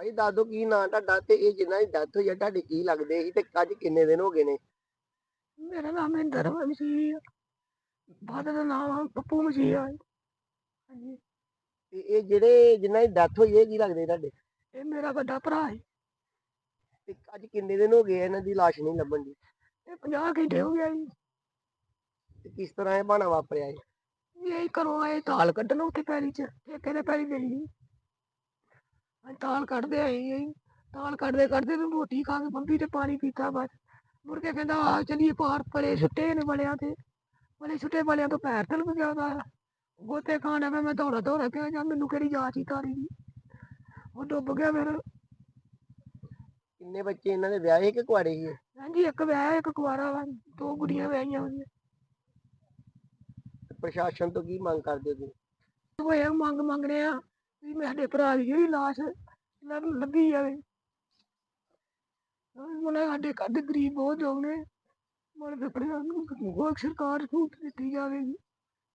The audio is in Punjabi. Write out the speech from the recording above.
ਭਾਈ ਦੱਸ ਦਿਓ ਕੀ ਨਾਂ ਤੁਹਾਡਾ ਤੇ ਇਹ ਜਿਨ੍ਹਾਂ ਦੀ ਡੈਥ ਹੋਈ ਆ ਤੁਹਾਡੇ ਕੀ ਲੱਗਦੇ ਸੀ ਤੇ ਅੱਜ ਕਿੰਨੇ ਦਿਨ ਹੋ ਗਏ ਨੇ? ਮੇਰਾ ਨਾਮ ਇੰਦਰ ਮਸੀਹ ਆ। ਬਾਦ ਦਾ ਨਾਮ ਪੱਪੂ ਮਸੀਹ ਆ। ਹਾਂਜੀ। ਤੇ ਇਹ ਜਿਹੜੇ ਜਿਨ੍ਹਾਂ ਦੀ ਡੈਥ ਹੋਈ ਇਹ ਕੀ ਲੱਗਦੇ ਤੁਹਾਡੇ? ਇਹ ਮੇਰਾ ਵੱਡਾ ਭਰਾ ਹੈ ਤੇ ਅੱਜ ਕਿੰਨੇ ਦਿਨ ਹੋ ਗਏ ਆ ਇਹਨਾਂ ਦੀ ਲਾਸ਼ ਨਹੀਂ ਲੱਭਣ ਦੀ? ਇਹ 50 ਘੰਟੇ ਹੋ ਗਿਆ ਜੀ। ਤੇ ਕਿਸ ਤਰ੍ਹਾਂ ਇਹ ਬਾਣਾ ਵਾਪਰਿਆ ਇਹ? ਇਹ ਘਰੋਂ ਆਏ ਤਾਲ ਕੱਢਣ ਉੱਥੇ ਪੈਲੀ ਚ ਠੇਕੇ ਦੇ ਪੈਲੀ ਗਈ ਤਾਲ ਕੱਢਦੇ ਆਏ ਜੀ। ਤਾਲ ਕੱਢਦੇ ਕੱਢਦੇ ਤੇ ਰੋਟੀ ਖਾ ਕੇ ਬੰਬੀ ਤੇ ਪਾਣੀ ਪੀਤਾ ਬਸ। ਮੁੜ ਕੇ ਕਹਿੰਦਾ ਆ ਚਲੀਏ ਪਾਰ ਪਰੇ ਸੁੱਟੇ ਨੇ ਬਲਿਆਂ ਤੇ। ਬਲੇ ਸੁੱਟੇ ਬਲਿਆਂ ਤੋਂ ਪੈਰ ਤਲਕ ਗਿਆ ਉਹਦਾ। ਗੋਤੇ ਖਾਣਾ ਮੈਂ ਮੈਂ ਦੌੜਾ ਦੌੜਾ ਕੇ ਜਾਂ ਮੈਨੂੰ ਕਿਹੜੀ ਜਾਚ ਹੀ ਤਾਰੀ ਦੀ? ਉਹ ਡੁੱਬ ਗਿਆ ਫਿਰ। ਕਿੰਨੇ ਬੱਚੇ ਇਹਨਾਂ ਦੇ ਵਿਆਹੇ ਕਿ ਕੁਆਰੇ ਇਹ? ਹਾਂਜੀ ਇੱਕ ਵਿਆਹ ਇੱਕ ਕੁਆਰਾ ਵਾ। ਦੋ ਗੁੜੀਆਂ ਵਿਆਹੀਆਂ ਤੇ ਪ੍ਰਸ਼ਾਸਨ ਤੋਂ ਕੀ ਮੰਗ ਕਰਦੇ ਹੋ ਤੁਸੀਂ? ਉਹ ਇਹ ਮੰਗ ਮੰਗਣੇ ਆ ਵੀ ਮੈਂ ਸਾਡੇ ਭਰਾ ਦੀ ਜਿਹੜੀ ਲਾਸ਼ ਲੱਭ ਲੱਭੀ ਜਾਵੇ। ਮਨੇ ਸਾਡੇ ਘਰ ਗਰੀਬ ਬਹੁਤ ਲੋਕ ਨੇ। ਮਨ ਫਿਪੜੇ ਨੂੰ ਸਰਕਾਰ ਸਹੂਲਤ ਦਿੱਤੀ ਜਾਵੇਗੀ।